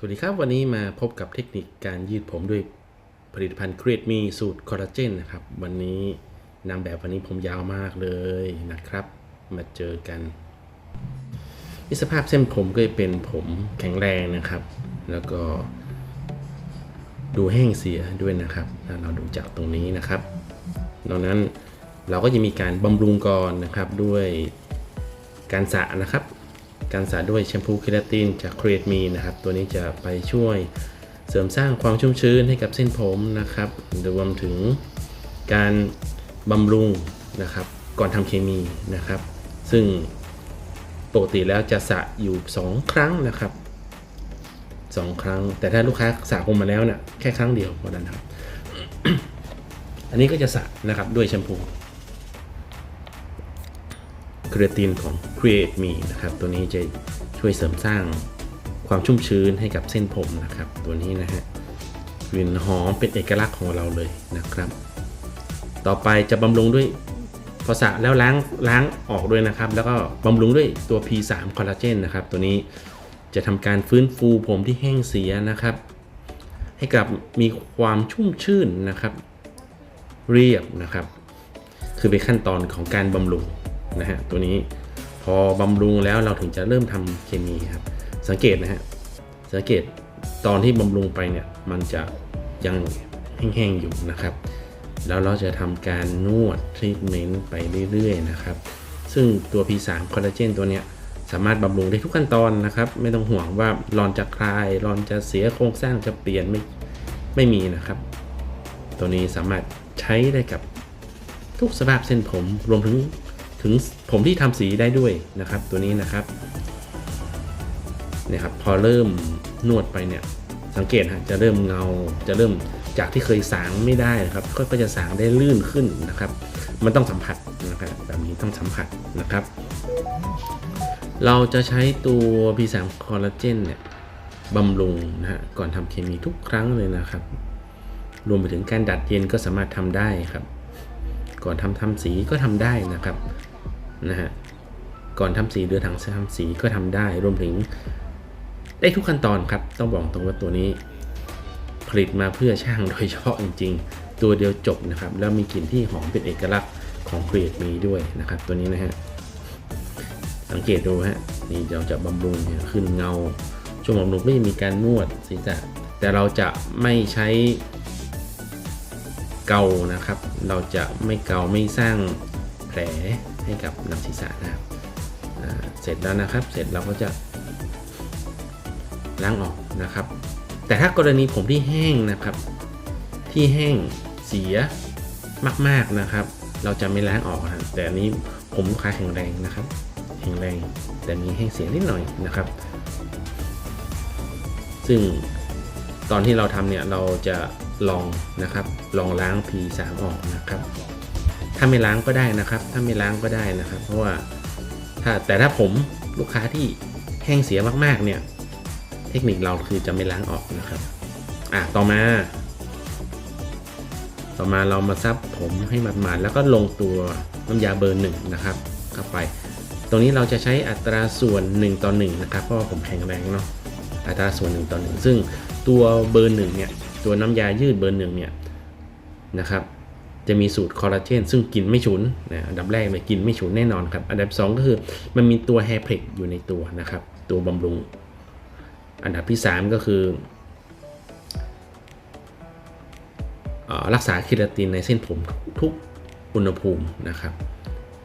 สวัสดีครับ วันนี้มาพบกับเทคนิคการยืดผมด้วยผลิตภัณฑ์ครี t มีสูตรคอลลาเจนนะครับ วันนี้นางแบบวันนี้ผมยาวมากเลยนะครับ มาเจอกันนี่สภาพเส้นผมก็จะเป็นผมแข็งแรงนะครับ แล้วก็ดูแห้งเสียด้วยนะครับถ้าเราดูจากตรงนี้นะครับดังนั้นเราก็จะมีการบำรุงก่อนนะครับด้วยการสระนะครับ การสระด้วยแชมพูเคราตินจากครี t มีนะครับ ตัวนี้จะไปช่วยเสริมสร้างความชุ่มชื้นให้กับเส้นผมนะครับรวมถึงการบำรุงนะครับ ก่อนทำเคมีนะครับ ซึ่งปกติแล้วจะสระอยู่ 2 ครั้งนะครับสองครั้ง แต่ถ้าลูกค้าสระผมมาแล้วเนี่ยแค่ครั้งเดียวพอนั้นครับ อันนี้ก็จะสระนะครับด้วยแชมพู ครีตินของ Create Me นะครับ ตัวนี้จะช่วยเสริมสร้างความชุ่มชื้นให้กับเส้นผมนะครับ ตัวนี้นะฮะกลิ่นหอมเป็นเอกลักษณ์ของเราเลยนะครับ ต่อไปจะบำรุงด้วยพอสระแล้วล้างล้างออกด้วยนะครับ แล้วก็บำรุงด้วยตัว P3 คอลลาเจนนะครับ ตัวนี้จะทำการฟื้นฟูผมที่แห้งเสียนะครับ ให้กลับมีความชุ่มชื่นนะครับ เรียบนะครับ คือเป็นขั้นตอนของการบำรุง นะฮะตัวนี้พอบำรุงแล้วเราถึงจะเริ่มทำเคมีครับ สังเกตนะฮะสังเกตตอนที่บำรุงไปเนี่ยมันจะยังแห้งๆอยู่นะครับ แล้วเราจะทำการนวดทรีทเมนต์ไปเรื่อยๆนะครับ ซึ่งตัว P3 คอลลาเจนตัวเนี้ยสามารถบำรุงได้ทุกขั้นตอนนะครับ ไม่ต้องห่วงว่ารอนจะคลายรอนจะเสียโครงสร้างจะเปลี่ยนไม่ไม่มีนะครับ ตัวนี้สามารถใช้ได้กับทุกสภาพเส้นผมรวมถึง ถึงผมที่ทำสีได้ด้วยนะครับ ตัวนี้นะครับเนี่ยครับพอเริ่มนวดไปเนี่ยสังเกตฮะจะเริ่มเงาจะเริ่มจากที่เคยสางไม่ได้นะครับ ก็ก็จะสางได้ลื่นขึ้นนะครับ มันต้องสัมผัสนะครับแบบนี้ต้องสัมผัสนะครับ เราจะใช้ตัว P3 คอลลาเจนเนี่ยบำรุงนะฮะก่อนทำเคมีทุกครั้งเลยนะครับ รวมไปถึงการดัดเย็นก็สามารถทำได้ครับ ก่อนทำทำสีก็ทำได้นะครับ นะฮะก่อนทำสีเดือถังทำสีก็ทำได้รวมถึง ได้ทุกขั้นตอนครับ ต้องบอกตรงว่าตัวนี้ ผลิตมาเพื่อช่างโดยเฉพาะจริง ๆ ตัวเดียวจบนะครับ แล้วมีกลิ่นที่หอมเป็นเอกลักษณ์ของเกรดมีด้วยนะครับ ตัวนี้นะฮะสังเกตดูฮะนี่เราจะบำรุงเนี่ยขึ้นเงา ช่วงบำรุงก็จะมีการนวดศีรษะแต่เราจะไม่ใช้เกานะครับ เราจะไม่เกาไม่สร้างแผล ให้กับหนังศีรษะนะครับเสร็จแล้วนะครับ เสร็จเราก็จะล้างออกนะครับ แต่ถ้ากรณีผมที่แห้งนะครับ ที่แห้งเสียมากๆนะครับ เราจะไม่ล้างออกนะแต่อันนี้ผมลูกค้าแข็งแรงนะครับ แข็งแรงแต่มีแห้งเสียนิดหน่อยนะครับ ซึ่งตอนที่เราทำเนี่ยเราจะลองนะครับ ลองล้าง P3 ออกนะครับ ถ้าไม่ล้างก็ได้นะครับ ถ้าไม่ล้างก็ได้นะครับ เพราะว่าถ้าแต่ถ้าผมลูกค้าที่แห้งเสียมากๆเนี่ย เทคนิคเราคือจะไม่ล้างออกนะครับอะต่อมา ต่อมาเรามาซับผมให้มันมาดๆแล้วก็ลงตัวน้ำยาเบอร์หนึ่งนะครับเข้าไป ตรงนี้เราจะใช้อัตราส่วน 1 ต่อ 1 นะครับ เพราะว่าผมแข็งแรงเนาะอัตราส่วน 1 ต่อ 1 ซึ่งตัวเบอร์หนึ่งเนี่ยตัวน้ำยายืดเบอร์หนึ่งเนี่ยนะครับ จะมีสูตรคอลลาเจนซึ่งกินไม่ฉุนนะอันดับแรกเลยกินไม่ฉุนแน่นอนครับ อันดับ 2 ก็คือมันมีตัวแฮร์เพล็กอยู่ในตัวนะครับ ตัวบำรุง อันดับที่ 3 ก็คือเอ่อรักษาเคราตินในเส้นผมทุกอุณหภูมินะครับ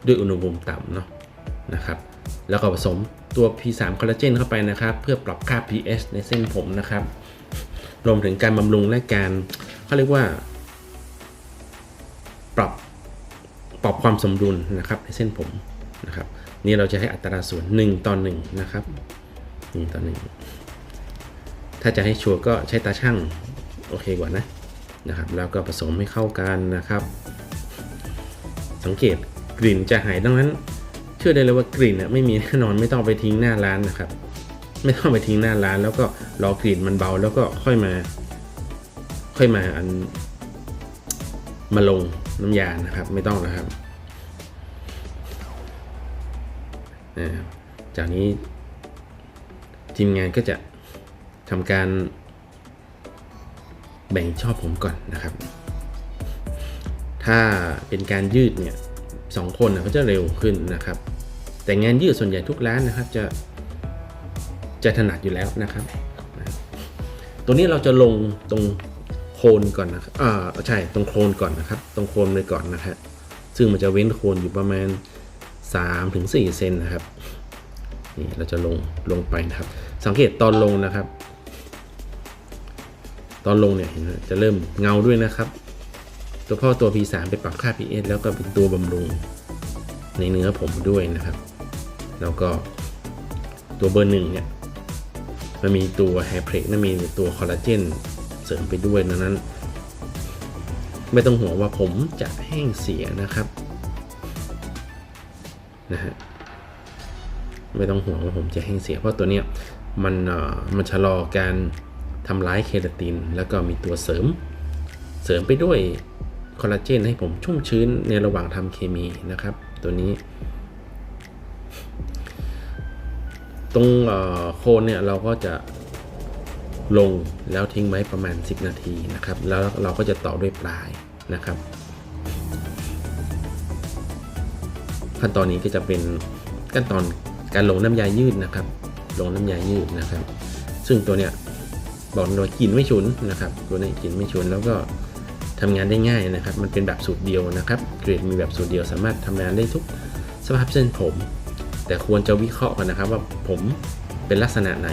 ด้วยอุณหภูมิต่ำเนาะนะครับ แล้วก็ผสมตัว P3 คอลลาเจนเข้าไปนะครับ เพื่อปรับค่า pH ในเส้นผมนะครับ รวมถึงการบำรุงและการเขาเรียกว่า ความสมดุลนะครับในเส้นผมนะครับ นี่เราจะให้อัตราส่วน 1 ต่อ1นะครับ1ต่อ1ถ้าจะให้ชัวร์ก็ใช้ตาช่างโอเคกว่านะนะครับ แล้วก็ผสมให้เข้ากันนะครับ สังเกตกลิ่นจะหายดังนั้น เชื่อได้เลยว่ากลิ่นน่ะไม่มีแน่นอนไม่ต้องไปทิ้งหน้าร้านนะครับ ไม่ต้องไปทิ้งหน้าร้าน แล้วก็รอกลิ่นมันเบาแล้วก็ค่อยมา ค่อยมาอันมาลงน้ำยานะครับ ไม่ต้องนะครับ อ่าจากนี้ทีมงานก็จะทำการแบ่งชอบผมก่อนนะครับ ถ้าเป็นการยืดเนี่ยสองคนนะก็จะเร็วขึ้นนะครับ แต่งานยืดส่วนใหญ่ทุกร้านนะครับจะจะถนัดอยู่แล้วนะครับนะตัวนี้เราจะลงตรงโคนก่อนนะครับอ่าใช่ตรงโคนก่อนนะครับ ตรงโคนเลยก่อนนะครับซึ่งมันจะเว้นโคนอยู่ประมาณ 3-4เซนนะครับ นี่เราจะลงลงไปนะครับ สังเกตตอนลงนะครับ ตอนลงเนี่ยเห็นจะเริ่มเงาด้วยนะครับ ตัวพ่อตัว P3 ไปปรับค่า pH แล้วก็เป็นตัวบำรุงในเนื้อผมด้วยนะครับ แล้วก็ตัวเบอร์หนึ่งเนี่ยมันมีตัวไฮเพรกนะมีตัวคอลลาเจนเสริมไปด้วยดังนั้น ไม่ต้องห่วงว่าผมจะแห้งเสียนะครับ นะฮะไม่ต้องห่วงว่าผมจะแห้งเสียเพราะตัวเนี้ยมันเอ่อมันชะลอการทำร้ายเคราติน แล้วก็มีตัวเสริม เสริมไปด้วยคอลลาเจนให้ผมชุ่มชื้นในระหว่างทำเคมีนะครับ ตัวนี้ ตรงโคนเนี่ยเราก็จะลงแล้วทิ้งไว้ประมาณ 10 นาทีนะครับ แล้วเราก็จะต่อด้วยปลายนะครับ ขั้นตอนนี้ก็จะเป็นขั้นตอนการลงน้ำยายืดนะครับ ลงน้ำยายืดนะครับ ซึ่งตัวเนี้ยบอกเลยกลิ่นไม่ฉุนนะครับ ตัวนี้กลิ่นไม่ฉุนแล้วก็ทำงานได้ง่ายนะครับ มันเป็นแบบสูตรเดียวนะครับ เกรดมีแบบสูตรเดียวสามารถทำงานได้ทุกสภาพเส้นผม แต่ควรจะวิเคราะห์กันนะครับ ว่าผมเป็นลักษณะไหน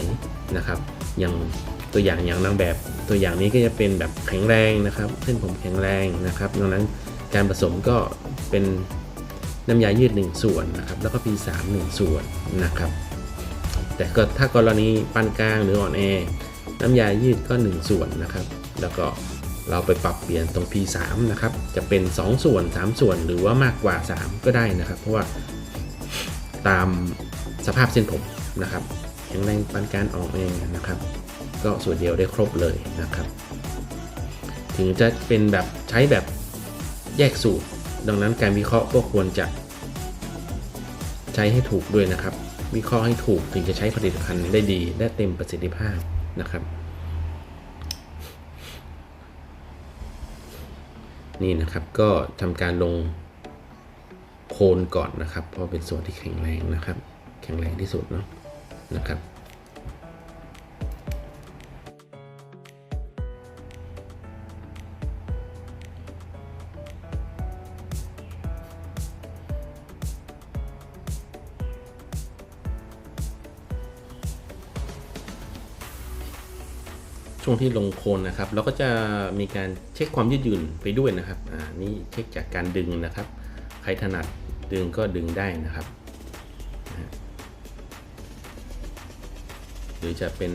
นะครับ อย่างตัวอย่างอย่างนางแบบตัวอย่างนี้ก็จะเป็นแบบแข็งแรงนะครับ เส้นผมแข็งแรงนะครับดังนั้นการผสมก็เป็น น้ำยายืด 1 ส่วนนะครับแล้วก็ P3 1 ส่วนนะครับแต่ก็ถ้ากรณีปานกลางหรืออ่อนแอ น้ำยายืดก็ 1 ส่วนนะครับ แล้วก็เราไปปรับเปลี่ยนตรง P3 นะครับจะเป็น 2 ส่วน 3 ส่วนหรือว่ามากกว่า 3 ก็ได้นะครับ เพราะว่าตามสภาพเส้นผมนะครับแข็งแรงปานกลารอ่อนแอนะครับ ก็ส่วนเดียวได้ครบเลยนะครับ ถึงจะเป็นแบบใช้แบบแยกสูตร ดังนั้นการวิเคราะห์ก็ควรจะ ใช้ให้ถูกด้วยนะครับ วิเคราะห์ให้ถูกถึงจะใช้ผลิตภัณฑ์ได้ดีและเต็มประสิทธิภาพนะครับ นี่นะครับก็ทำการลงโคนก่อนนะครับ เพราะเป็นส่วนที่แข็งแรงนะครับ แข็งแรงที่สุดเนาะนะครับ ช่วงที่ลงโคนนะครับ เราก็จะมีการเช็คความยืดหยุ่นไปด้วยนะครับอ่านี่เช็คจากการดึงนะครับ ใครถนัดดึงก็ดึงได้นะครับ หรือจะเป็น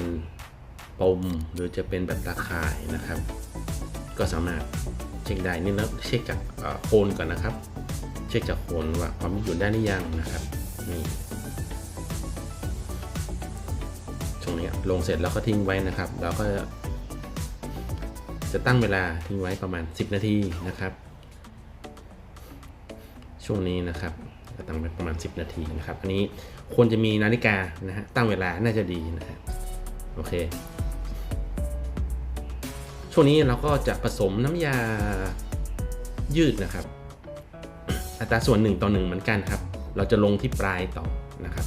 ปมหรือจะเป็นแบบตาข่ายนะครับ ก็สามารถเช็คได้นี่นะเช็คจากโคนก่อนนะครับ เช็คจากโคนว่าความยืดหยุ่นได้หรือยังนะครับนี่ ลงเสร็จแล้วก็ทิ้งไว้นะครับ เราก็ จะตั้งเวลาทิ้งไว้ประมาณ 10 นาทีนะครับ ช่วงนี้นะครับจะตั้งไว้ประมาณ 10 นาทีนะครับ อันนี้ควรจะมีนาฬิกานะฮะตั้งเวลาน่าจะดีนะฮะโอเค ช่วงนี้เราก็จะผสมน้ำยายืดนะครับ อัตราส่วน1ต่อ1เหมือนกันครับ เราจะลงที่ปลายต่อนะครับ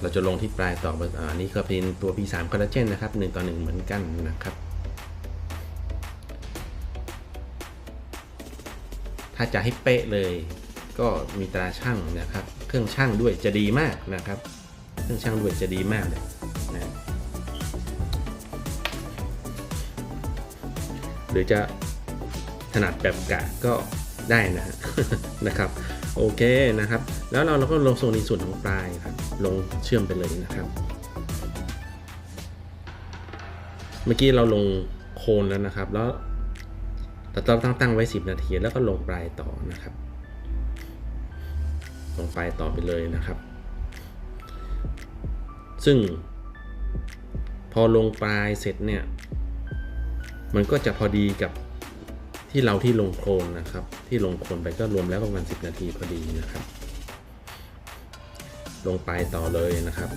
เราจะลงที่ปลายต่ออร์อ่านี่ก็เป็นตัว P3 คอลลาเจนนะครับ1ต่อ1เหมือนกันนะครับ ถ้าจะให้เป๊ะเลยก็มีตราช่างนะครับ เครื่องช่างด้วยจะดีมากนะครับ เครื่องช่างด้วยจะดีมากเลยนะหรือจะถนัดแบบกะก็ได้นะฮะนะครับ โอเคนะครับ แล้วเราเราก็ลงโซนในส่วนของปลายครับ ลงเชื่อมไปเลยนะครับ เมื่อกี้เราลงโคนแล้วนะครับ แล้วเราต้องตั้งตั้งไว้ 10 นาที แล้วก็ลงปลายต่อนะครับ ลงปลายต่อไปเลยนะครับ ซึ่ง พอลงปลายเสร็จเนี่ย มันก็จะพอดีกับที่เราที่ลงโคลนนะครับ ที่ลงโคลนไปก็รวมแล้วประมาณ 10 นาทีพอดีนะครับ ลงไปต่อเลยนะครับ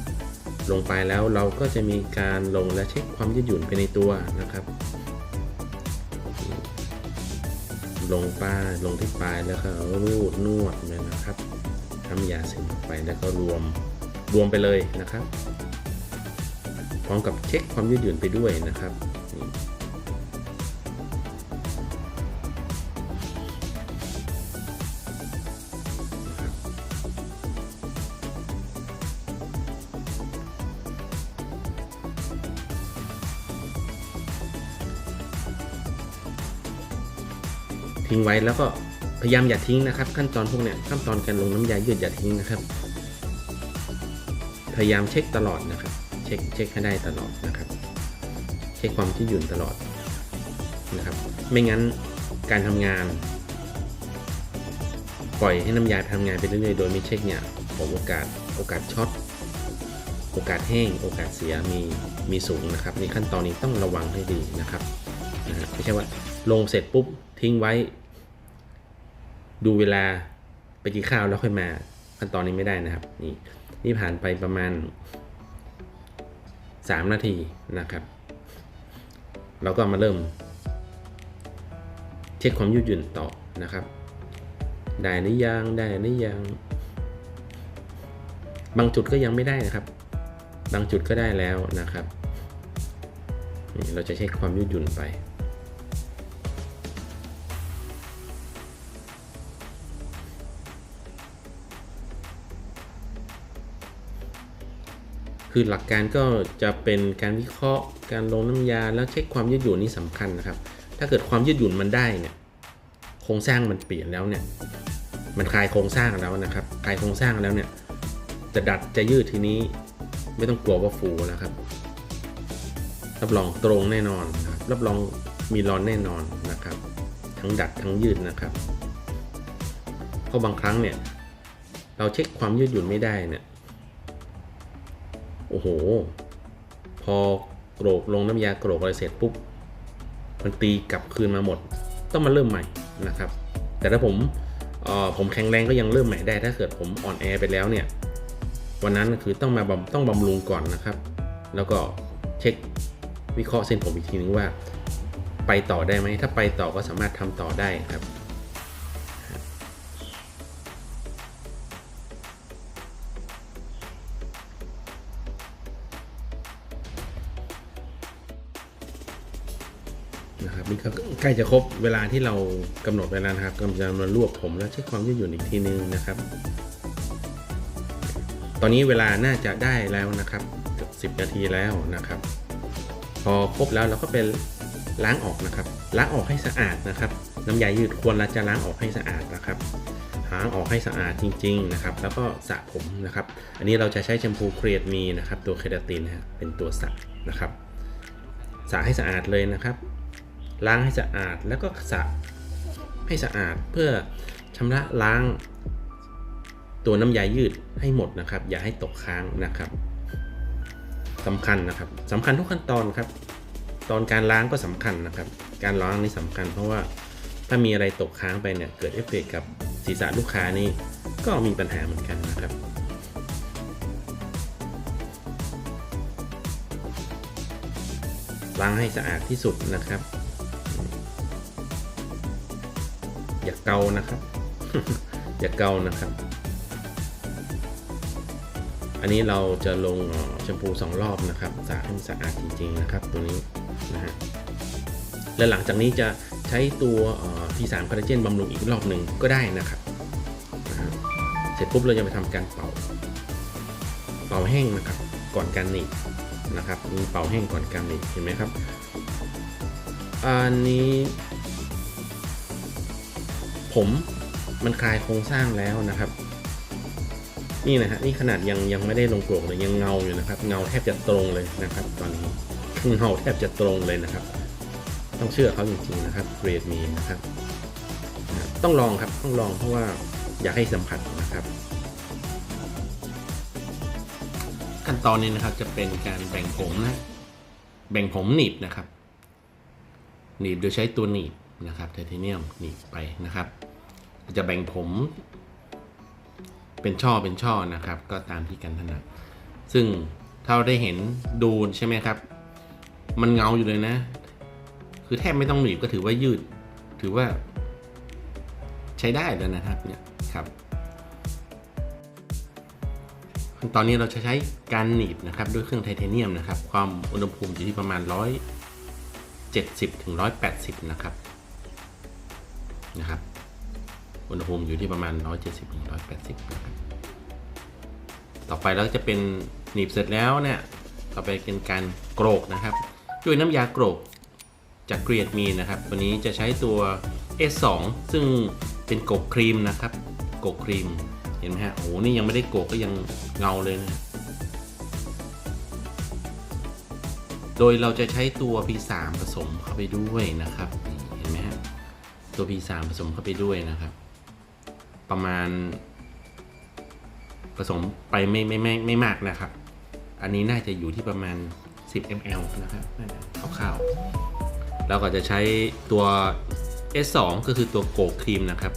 ลงไปแล้วเราก็จะมีการลงและเช็คความยืดหยุ่นไปในตัวนะครับ ลงป้ายลงที่ปลายแล้วก็รูดนวดเลยนะครับทำยาเสร็จไปแล้วก็รวมรวมไปเลยนะครับ พร้อมกับเช็คความยืดหยุ่นไปด้วยนะครับ ทิ้งไว้แล้วก็พยายามอย่าทิ้งนะครับ ขั้นตอนพวกเนี้ยขั้นตอนการลงน้ำยายืดอย่าทิ้งนะครับ พยายามเช็คตลอดนะครับ เช็คเช็คให้ได้ตลอดนะครับ เช็คความที่หยุ่นตลอดนะครับ ไม่งั้นการทำงาน ปล่อยให้น้ำยาทำงานไปเรื่อยๆโดยไม่เช็คเนี่ยผมโอกาสโอกาสช็อตโอกาสแห้งโอกาสเสียมีมีสูงนะครับในขั้นตอนนี้ต้องระวังให้ดีนะครับนะฮะไม่ใช่ว่าลงเสร็จปุ๊บทิ้งไว้ ดูเวลาไปกินข้าวแล้วค่อยมาขั้นตอนนี้ไม่ได้นะครับ นี่นี่ผ่านไปประมาณ 3 นาทีนะครับ เราก็มาเริ่ม เช็คความยืดหยุ่นต่อนะครับ ได้หรือยังได้หรือยัง บางจุดก็ยังไม่ได้นะครับ บางจุดก็ได้แล้วนะครับนี่เราจะเช็คความยืดหยุ่นไป คือหลักการก็จะเป็นการวิเคราะห์ การลงน้ำยาแล้วเช็คความยืดหยุ่นนี่สำคัญนะครับ ถ้าเกิดความยืดหยุ่นมันได้เนี่ยโครงสร้างมันเปลี่ยนแล้วเนี่ยมันคลายโครงสร้างแล้วนะครับคลายโครงสร้างแล้วเนี่ยจะดัดจะยืดทีนี้ไม่ต้องกลัวว่าฟูนะครับรับรองตรงแน่นอนนะครับรับรองมีรอนแน่นอนนะครับ ทั้งดัดทั้งยืดนะครับเพราะบางครั้งเนี่ยเราเช็คความยืดหยุ่นไม่ได้เนี่ย โอ้โห พอโกรกลงน้ำยาโกรกอะไรเสร็จปุ๊บ มันตีกลับคืนมาหมด ต้องมาเริ่มใหม่นะครับ แต่ถ้าผมผมแข็งแรงก็ยังเริ่มใหม่ได้ ถ้าเกิดผมอ่อนแอไปแล้วเนี่ย วันนั้นคือต้องมาต้องบำรุงก่อนนะครับ แล้วก็เช็ควิเคราะห์เส้นผมอีกทีนึงว่า ไปต่อได้ไหม ถ้าไปต่อก็สามารถทำต่อได้ครับ ใกล้จะครบเวลาที่เรากำหนดเวลานะครับกำลังจะมารวบผมแล้วเช็คความยืดหยุ่นอีกทีนึงนะครับ ตอนนี้เวลาน่าจะได้แล้วนะครับสิบนาทีแล้วนะครับ พอครบแล้วเราก็เป็นล้างออกนะครับ ล้างออกให้สะอาดนะครับ น้ำยายืดควรเราจะล้างออกให้สะอาดนะครับล้างออกให้สะอาดจริง ๆนะครับ แล้วก็สระผมนะครับ อันนี้เราจะใช้แชมพูเครียดมีนะครับ ตัวเคราตินนะฮะเป็นตัวสระนะครับสระให้สะอาดเลยนะครับ ล้างให้สะอาดแล้วก็สระให้สะอาดเพื่อชำระล้างตัวน้ำยายืดให้หมดนะครับ อย่าให้ตกค้างนะครับสำคัญนะครับสำคัญทุกขั้นตอนครับ ตอนการล้างก็สำคัญนะครับ การล้างนี่สำคัญ เพราะว่าถ้ามีอะไรตกค้างไปเนี่ยเกิดเอฟเฟกต์กับศีรษะลูกค้านี่ก็มีปัญหาเหมือนกันนะครับล้างให้สะอาดที่สุดนะครับ อย่าเกานะครับ อย่าเกานะครับ อันนี้เราจะลงแชมพูสองรอบนะครับสระให้สะอาดจริงๆนะครับตัวนี้นะฮะและหลังจากนี้จะใช้ตัวพีสามคอลลาเจนบำรุงอีกรอบหนึ่งก็ได้นะครับนะะเสร็จปุ๊บเราจะไปทำการเป่า เป่าแห้งนะครับ ก่อนการหนีบนะครับมีเป่าแห้งก่อนการหนีบเห็นไหมครับ อันนี้ ผมมันคลายโครงสร้างแล้วนะครับ นี่นะฮะนี่ขนาดยังยังไม่ได้ลงโกรกเลยยังเงาอยู่นะครับ เงาแทบจะตรงเลยนะครับ ตอนนี้เงาแทบจะตรงเลยนะครับ ต้องเชื่อเขาจริงๆนะครับเกรดมีนะครับ ต้องลองครับต้องลองเพราะว่าอยากให้สัมผัสนะครับ ขั้นตอนนี้นะครับจะเป็นการแบ่งผมนะ แบ่งผมหนีบนะครับ หนีบโดยใช้ตัวหนีบ นะครับไทเทเนียมหนีบไปนะครับ จะแบ่งผม เป็นช่อเป็นช่อนะครับ ก็ตามที่กันถนัดซึ่งถ้าเราได้เห็นดูใช่ไหมครับ มันเงาอยู่เลยนะ คือแทบไม่ต้องหนีบก็ถือว่ายืด ถือว่า ใช้ได้แล้วนะครับเนี่ยครับตอนนี้เราจะใช้การหนีบนะครับด้วยเครื่องไทเทเนียมนะครับ ความอุณหภูมิอยู่ที่ประมาณ 170ถึง180 นะครับ นะครับอุณหภูมิอยู่ที่ประมาณ 170ถึง180นะครับต่อไปเราจะเป็นหนีบเสร็จแล้วเนี่ยต่อไปเป็นการโกรกนะครับ ด้วยน้ำยาโกรกจากเกรียดมีนะครับ วันนี้จะใช้ตัว S2 ซึ่งเป็นโกกครีมนะครับโกกครีมเห็นไหมฮะโอ้โหนี่ยังไม่ได้โกกก็ยังเงาเลยนะโดยเราจะใช้ตัว P3 ผสมเข้าไปด้วยนะครับ ตัว P3 ผสมเข้าไปด้วยนะครับ ประมาณ ผสมไปไม่ไม่ไม่ไม่มากนะครับ อันนี้น่าจะอยู่ที่ประมาณ 10 ml นะครับน่าจะคร่าวๆแล้วก็จะใช้ตัว S2 ก็คือตัวโกกครีมนะครับ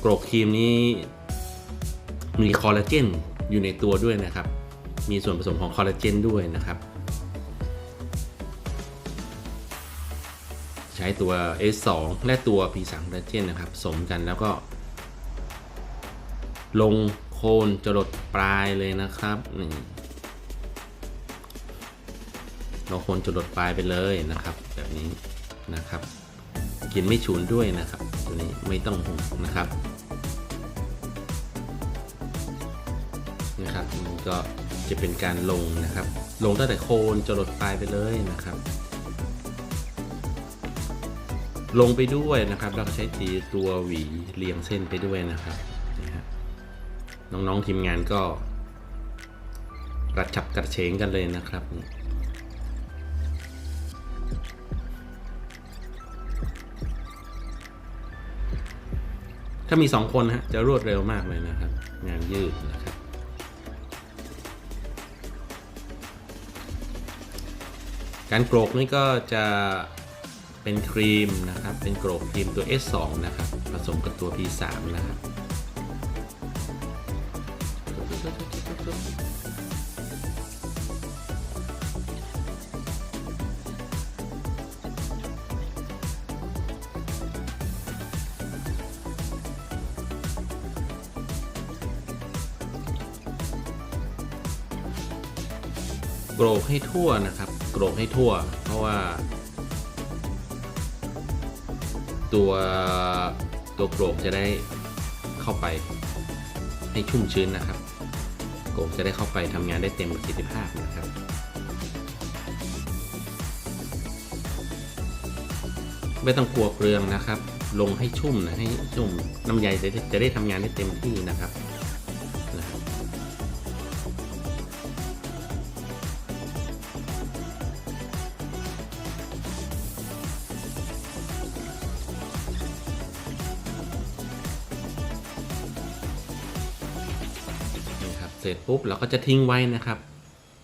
โกรกครีมนี้มีคอลลาเจนอยู่ในตัวด้วยนะครับ มีส่วนผสมของคอลลาเจนด้วยนะครับ ใช้ตัว S2 และตัว P3 คอลลาเจนนะครับ สมกันแล้วก็ ลงโคนจรดปลายเลยนะครับนี่ลงโคนจรดปลายไปเลยนะครับ แบบนี้นะครับกินไม่ฉุนด้วยนะครับ ตัวนี้ไม่ต้องห่วงนะครับนะครับนี่ก็จะเป็นการลงนะครับ ลงตั้งแต่โคนจรดปลายไปเลยนะครับ ลงไปด้วยนะครับแล้วก็ใช้ตีตัวหวีเรียงเส้นไปด้วยนะครับนะฮะน้องๆทีมงานก็กระฉับกระเฉงกันเลยนะครับนี่ถ้ามีสองคนฮะจะรวดเร็วมากเลยนะครับ งานยืดนะครับ การโกรกนี่ก็จะ เป็นครีมนะครับ เป็นโกรกครีมตัว S2 นะครับ ผสมกับตัว P3 นะครับโกรกให้ทั่วนะครับ โกรกให้ทั่ว เพราะว่า ตัวตัวโกรกจะได้เข้าไปให้ชุ่มชื้นนะครับ โกรกจะได้เข้าไปทำงานได้เต็มประสิทธิภาพนะครับไม่ต้องกลัวเปลืองนะครับ ลงให้ชุ่มนะให้ชุ่มน้ำใยจะได้จะได้ทำงานได้เต็มที่นะครับ ปุ๊บเราก็จะทิ้งไว้นะครับ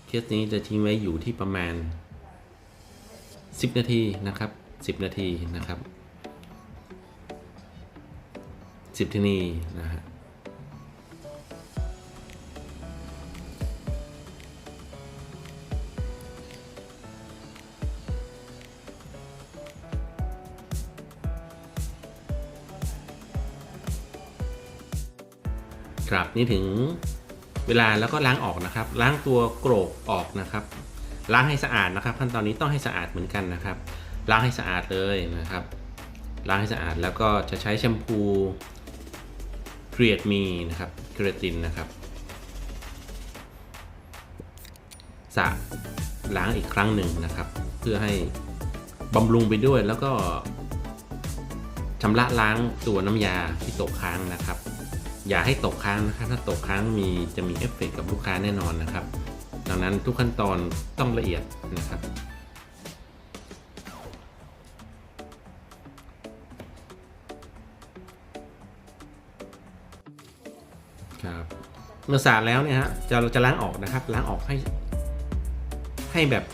เคสนี้จะทิ้งไว้อยู่ที่ประมาณ 10 นาทีนะครับ 10 นาทีนะครับ 10ทีนีนะฮะครับนี่ถึง เวลาแล้วก็ล้างออกนะครับ ล้างตัวโกรกออกนะครับ ล้างให้สะอาดนะครับ ขั้นตอนนี้ต้องให้สะอาดเหมือนกันนะครับ ล้างให้สะอาดเลยนะครับ ล้างให้สะอาดแล้วก็จะใช้แชมพูเกรียดมีนะครับเกรตินนะครับสระล้างอีกครั้งหนึ่งนะครับ เพื่อให้บำรุงไปด้วยแล้วก็ชำระล้างตัวน้ำยาที่ตกค้างนะครับ อย่าให้ตกค้างนะครับถ้าตกค้างมีจะมีเอฟเฟกต์กับลูกค้าแน่นอนนะครับ ดังนั้นทุกขั้นตอนต้องละเอียดนะครับ ครับเมื่อสะอาดแล้วเนี่ยฮะจะเราจะล้างออกนะครับ ล้างออกให้ ให้แบบ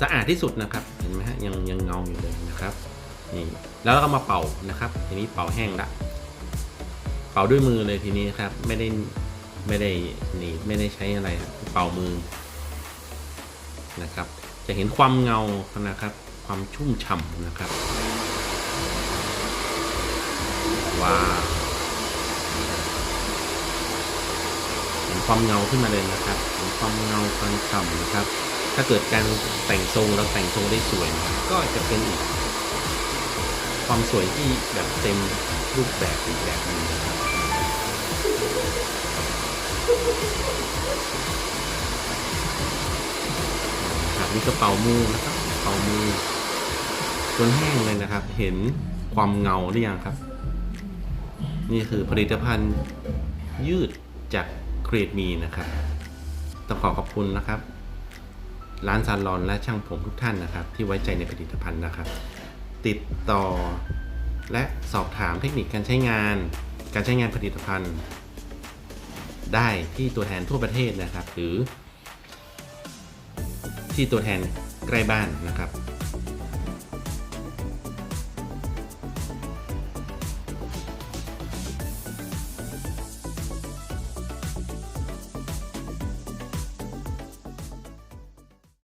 สะอาดที่สุดนะครับ เห็นไหมฮะยังยังเงาอยู่เลยนะครับนี่แล้วเราก็มาเป่านะครับทีนี้เป่าแห้งละ เป่าด้วยมือเลยทีนี้ครับ ไม่ได้ไม่ได้หนีไม่ได้ใช้อะไรเป่ามือนะครับ จะเห็นความเงานะครับ ความชุ่มฉ่ำนะครับว้าเห็นความเงาขึ้นมาเลยนะครับเห็นความเงาความฉ่ำนะครับ ถ้าเกิดการแต่งทรงแล้วแต่งทรงได้สวย ก็จะเป็นอีกความสวยที่แบบเต็มรูปแบบอีกแบบหนึงนะครับ ครับนี่ก็เป่ามือนะครับเป่ามือจนแห้งเลยนะครับ เห็นความเงาหรือยังครับ นี่คือผลิตภัณฑ์ยืดจากเกรดมีนะครับต้องขอขอบคุณนะครับ ร้านซาลอนและช่างผมทุกท่านนะครับ ที่ไว้ใจในผลิตภัณฑ์นะครับ ติดต่อและสอบถามเทคนิคการใช้งาน การใช้งานผลิตภัณฑ์ ได้ที่ตัวแทนทั่วประเทศนะครับ หรือ ที่ตัวแทนใกล้บ้านนะครับ